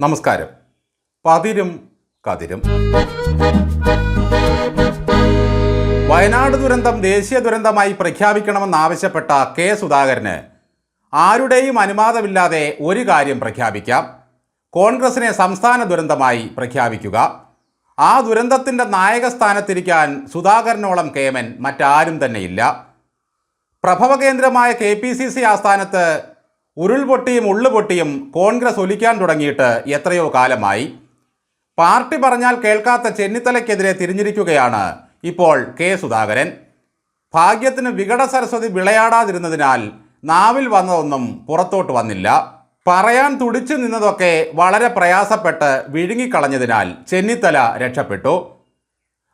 നമസ്കാരം. പതിരും കതിരും. വയനാട് ദുരന്തം ദേശീയ ദുരന്തമായി പ്രഖ്യാപിക്കണമെന്നാവശ്യപ്പെട്ട കെ സുധാകരന് ആരുടെയും അനുവാദമില്ലാതെ ഒരു കാര്യം പ്രഖ്യാപിക്കാം. കോൺഗ്രസിനെ സംസ്ഥാന ദുരന്തമായി പ്രഖ്യാപിക്കുക. ആ ദുരന്തത്തിന്റെ നായകസ്ഥാനത്തിരിക്കാൻ സുധാകരനോളം കേമൻ മറ്റാരും തന്നെയില്ല. പ്രഭവ കേന്ദ്രമായ കെ പി സി സി ആസ്ഥാനത്ത് ഉരുൾപൊട്ടിയും ഉള്ളുപൊട്ടിയും കോൺഗ്രസ് ഒലിക്കാൻ തുടങ്ങിയിട്ട് എത്രയോ കാലമായി. പാർട്ടി പറഞ്ഞാൽ കേൾക്കാത്ത ചെന്നിത്തലയ്ക്കെതിരെ തിരിഞ്ഞിരിക്കുകയാണ് ഇപ്പോൾ കെ സുധാകരൻ. ഭാഗ്യത്തിന് വികട സരസ്വതി വിളയാടാതിരുന്നതിനാൽ നാവിൽ വന്നതൊന്നും പുറത്തോട്ട് വന്നില്ല. പറയാൻ തുടിച്ചു നിന്നതൊക്കെ വളരെ പ്രയാസപ്പെട്ട് വിഴുങ്ങിക്കളഞ്ഞതിനാൽ ചെന്നിത്തല രക്ഷപ്പെട്ടു.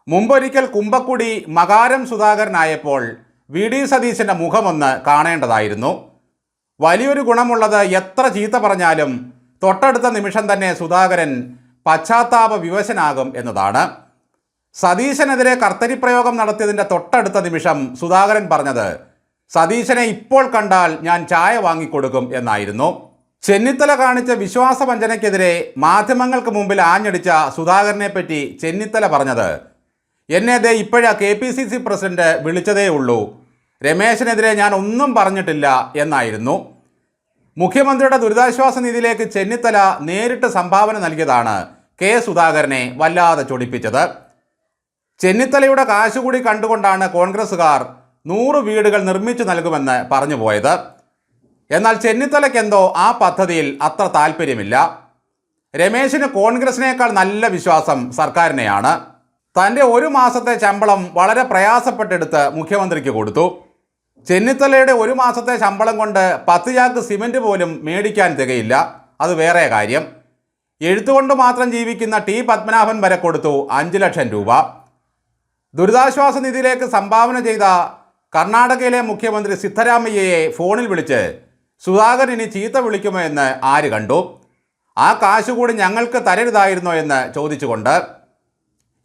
മുമ്പൊരിക്കൽ കുമ്പക്കുടി മകാരം സുധാകരനായപ്പോൾ വി. ഡി. സതീശന്റെ മുഖമൊന്ന് കാണേണ്ടതായിരുന്നു. വലിയൊരു ഗുണമുള്ളത് എത്ര ചീത്ത പറഞ്ഞാലും തൊട്ടടുത്ത നിമിഷം തന്നെ സുധാകരൻ പശ്ചാത്താപ വിവശനാകും എന്നതാണ്. സതീശനെതിരെ കർത്തരിപ്രയോഗം നടത്തിയതിന്റെ തൊട്ടടുത്ത നിമിഷം സുധാകരൻ പറഞ്ഞത് സതീശനെ ഇപ്പോൾ കണ്ടാൽ ഞാൻ ചായ വാങ്ങിക്കൊടുക്കും എന്നായിരുന്നു. ചെന്നിത്തല കാണിച്ച വിശ്വാസവഞ്ചനയ്ക്കെതിരെ മാധ്യമങ്ങൾക്ക് മുമ്പിൽ ആഞ്ഞടിച്ച സുധാകരനെ പറ്റി ചെന്നിത്തല പറഞ്ഞത് എന്നെ ദേ ഇപ്പോഴാ K P C C president വിളിച്ചതേ ഉള്ളൂ. രമേശനെതിരെ ഞാൻ ഒന്നും പറഞ്ഞിട്ടില്ല എന്നായിരുന്നു. മുഖ്യമന്ത്രിയുടെ ദുരിതാശ്വാസ നിധിയിലേക്ക് ചെന്നിത്തല നേരിട്ട് സംഭാവന നൽകിയതാണ് കെ സുധാകരനെ വല്ലാതെ ചൊടിപ്പിച്ചത്. ചെന്നിത്തലയുടെ കാശുകൂടി കണ്ടുകൊണ്ടാണ് കോൺഗ്രസ്സുകാർ നൂറ് വീടുകൾ നിർമ്മിച്ചു നൽകുമെന്ന് പറഞ്ഞു പോയത്. എന്നാൽ ചെന്നിത്തലയ്ക്കെന്തോ ആ പദ്ധതിയിൽ അത്ര താല്പര്യമില്ല. രമേശിന് കോൺഗ്രസിനേക്കാൾ നല്ല വിശ്വാസം സർക്കാരിനെയാണ്. തന്റെ ഒരു മാസത്തെ ശമ്പളം വളരെ പ്രയാസപ്പെട്ടെടുത്ത് മുഖ്യമന്ത്രിക്ക് കൊടുത്തു. ചെന്നിത്തലയുടെ ഒരു മാസത്തെ ശമ്പളം കൊണ്ട് പത്ത് ചാക്ക് സിമന്റ് പോലും മേടിക്കാൻ തികയില്ല. അത് വേറെ കാര്യം. എഴുത്തുകൊണ്ട് മാത്രം ജീവിക്കുന്ന ടി പത്മനാഭൻ വരെ കൊടുത്തു അഞ്ച് ലക്ഷം രൂപ. ദുരിതാശ്വാസ നിധിയിലേക്ക് സംഭാവന ചെയ്ത കർണാടകയിലെ മുഖ്യമന്ത്രി സിദ്ധരാമയ്യയെ ഫോണിൽ വിളിച്ച് സുധാകരൻ ഇനി ചീത്ത വിളിക്കുമോ എന്ന് ആര് കണ്ടു? ആ കാശുകൂടി ഞങ്ങൾക്ക് തരരുതായിരുന്നോ? എന്ന് ചോദിച്ചുകൊണ്ട്.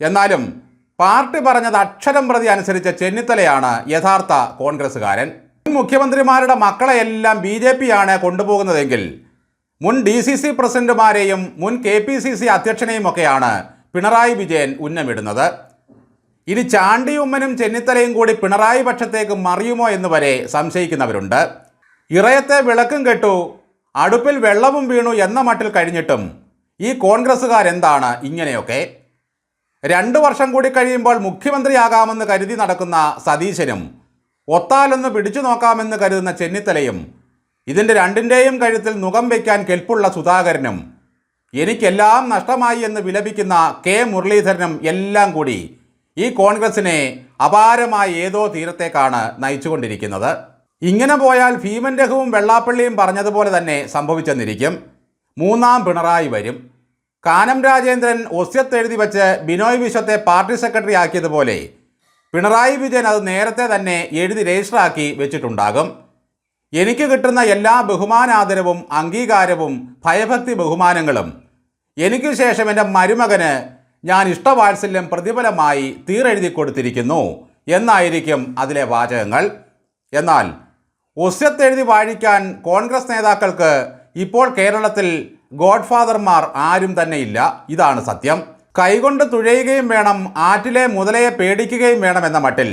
എന്നാലും പാർട്ടി പറഞ്ഞത് അക്ഷരം പ്രതി അനുസരിച്ച ചെന്നിത്തലയാണ് യഥാർത്ഥ കോൺഗ്രസ്സുകാരൻ. മുൻ മുഖ്യമന്ത്രിമാരുടെ മക്കളെയെല്ലാം ബി ജെ പി ആണ് കൊണ്ടുപോകുന്നതെങ്കിൽ മുൻ ഡി സി സി പ്രസിഡന്റുമാരെയും മുൻ കെ പി സി സി അധ്യക്ഷനെയും ഒക്കെയാണ് പിണറായി വിജയൻ ഉന്നമിടുന്നത്. ഇനി ചാണ്ടി ഉമ്മനും ചെന്നിത്തലയും കൂടി പിണറായി പക്ഷത്തേക്ക് മറിയുമോ എന്ന് വരെ സംശയിക്കുന്നവരുണ്ട്. ഇറയത്തെ വിളക്കും കെട്ടു അടുപ്പിൽ വെള്ളവും വീണു എന്ന മട്ടിൽ കഴിഞ്ഞിട്ടും ഈ കോൺഗ്രസ്സുകാരെന്താണ് ഇങ്ങനെയൊക്കെ? രണ്ടു വർഷം കൂടി കഴിയുമ്പോൾ മുഖ്യമന്ത്രിയാകാമെന്ന് കരുതി നടക്കുന്ന സതീശനും ഒത്താലൊന്ന് പിടിച്ചു നോക്കാമെന്ന് കരുതുന്ന ചെന്നിത്തലയും ഇതിന്റെ രണ്ടിന്റെയും കഴുത്തിൽ മുഖം വയ്ക്കാൻ കെൽപ്പുള്ള സുധാകരനും എനിക്കെല്ലാം നഷ്ടമായി എന്ന് വിലപിക്കുന്ന കെ മുരളീധരനും എല്ലാം കൂടി ഈ കോൺഗ്രസിനെ അപാരമായ ഏതോ തീരത്തേക്കാണ് നയിച്ചുകൊണ്ടിരിക്കുന്നത്. ഇങ്ങനെ പോയാൽ ഭീമൻ രഘുവും വെള്ളാപ്പള്ളിയും പറഞ്ഞതുപോലെ തന്നെ സംഭവിച്ചെന്നിരിക്കും. മൂന്നാം പിണറായി വരും. കാനം രാജേന്ദ്രൻ ഒസ്യത്ത് എഴുതി വച്ച് ബിനോയ് വിശ്വത്തെ പാർട്ടി സെക്രട്ടറി ആക്കിയതുപോലെ പിണറായി വിജയൻ അത് നേരത്തെ തന്നെ എഴുതി രജിസ്റ്ററാക്കി വെച്ചിട്ടുണ്ടാകും. എനിക്ക് കിട്ടുന്ന എല്ലാ ബഹുമാനാദരവും അംഗീകാരവും ഭയഭക്തി ബഹുമാനങ്ങളും എനിക്ക് ശേഷം എന്റെ മരുമകന് ഞാൻ ഇഷ്ടവാത്സല്യം പ്രതിഫലമായി തീരെഴുതി കൊടുത്തിരിക്കുന്നു എന്നായിരിക്കും അതിലെ വാചകങ്ങൾ. എന്നാൽ ഒസ്യത്തെഴുതി വാഴിക്കാൻ കോൺഗ്രസ് നേതാക്കൾക്ക് ഇപ്പോൾ കേരളത്തിൽ ഗോഡ്ഫാദർമാർ ആരും തന്നെയില്ല ഇതാണ് സത്യം. കൈകൊണ്ട് തുഴയുകയും വേണം ആറ്റിലെ മുതലയെ പേടിക്കുകയും വേണം എന്ന മട്ടിൽ.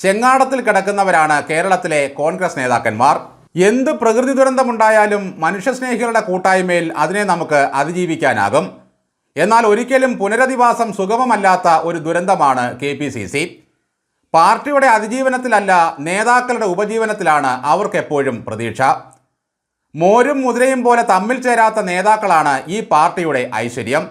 ചെങ്ങാടത്തിൽ കിടക്കുന്നവരാണ് കേരളത്തിലെ കോൺഗ്രസ് നേതാക്കന്മാർ. എന്ത് പ്രകൃതി ദുരന്തമുണ്ടായാലും മനുഷ്യസ്നേഹികളുടെ കൂട്ടായ്മയിൽ അതിനെ നമുക്ക് അതിജീവിക്കാനാകും. എന്നാൽ ഒരിക്കലും പുനരധിവാസം സുഗമമല്ലാത്ത ഒരു ദുരന്തമാണ് കെ പി സി സി. പാർട്ടിയുടെ അതിജീവനത്തിലല്ല നേതാക്കളുടെ ഉപജീവനത്തിലാണ് അവർക്കെപ്പോഴും പ്രതീക്ഷ. മോരും മുതിരയും പോലെ തമ്മിൽ ചേരാത്ത നേതാക്കളാണ് ഈ പാർട്ടിയുടെ ഐശ്വര്യം.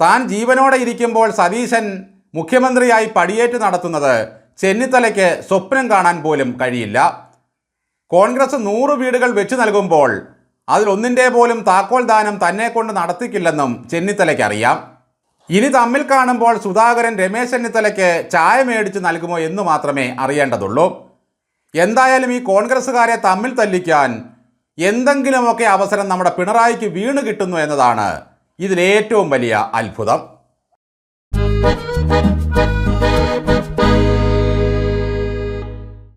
താൻ ജീവനോടെ ഇരിക്കുമ്പോൾ സതീശൻ മുഖ്യമന്ത്രിയായി പടിയേറ്റ് നടത്തുന്നത് ചെന്നിത്തലയ്ക്ക് സ്വപ്നം കാണാൻ പോലും കഴിയില്ല. കോൺഗ്രസ് നൂറ് വീടുകൾ വെച്ചു നൽകുമ്പോൾ അതിലൊന്നിന്റെ പോലും താക്കോൽ ദാനം തന്നെ കൊണ്ട് നടത്തിക്കില്ലെന്നും ചെന്നിത്തലയ്ക്ക് അറിയാം ഇനി തമ്മിൽ കാണുമ്പോൾ സുധാകരൻ രമേശ് ചെന്നിത്തലയ്ക്ക് ചായ മേടിച്ച് നൽകുമോ എന്ന് മാത്രമേ അറിയേണ്ടതുള്ളൂ. എന്തായാലും ഈ കോൺഗ്രസ്സുകാരെ തമ്മിൽ തല്ലിക്കാൻ എന്തെങ്കിലുമൊക്കെ അവസരം നമ്മുടെ പിണറായിക്ക് വീണ് കിട്ടുന്നു എന്നതാണ് ഇതിലേറ്റവും വലിയ അത്ഭുതം.